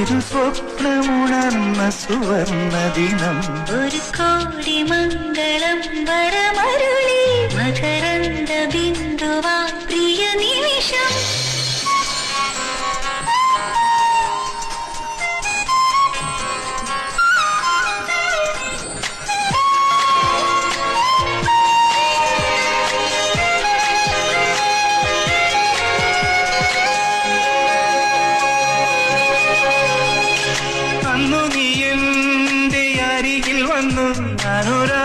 ഒരു സ്വപ്നമുണർന്ന സുവർണ ദിനം ഒരു കോടി മംഗളം വരമരുളി മകര അന്നു നീ എന്റെ അരികിൽ വന്നു. ഞാനൊരാ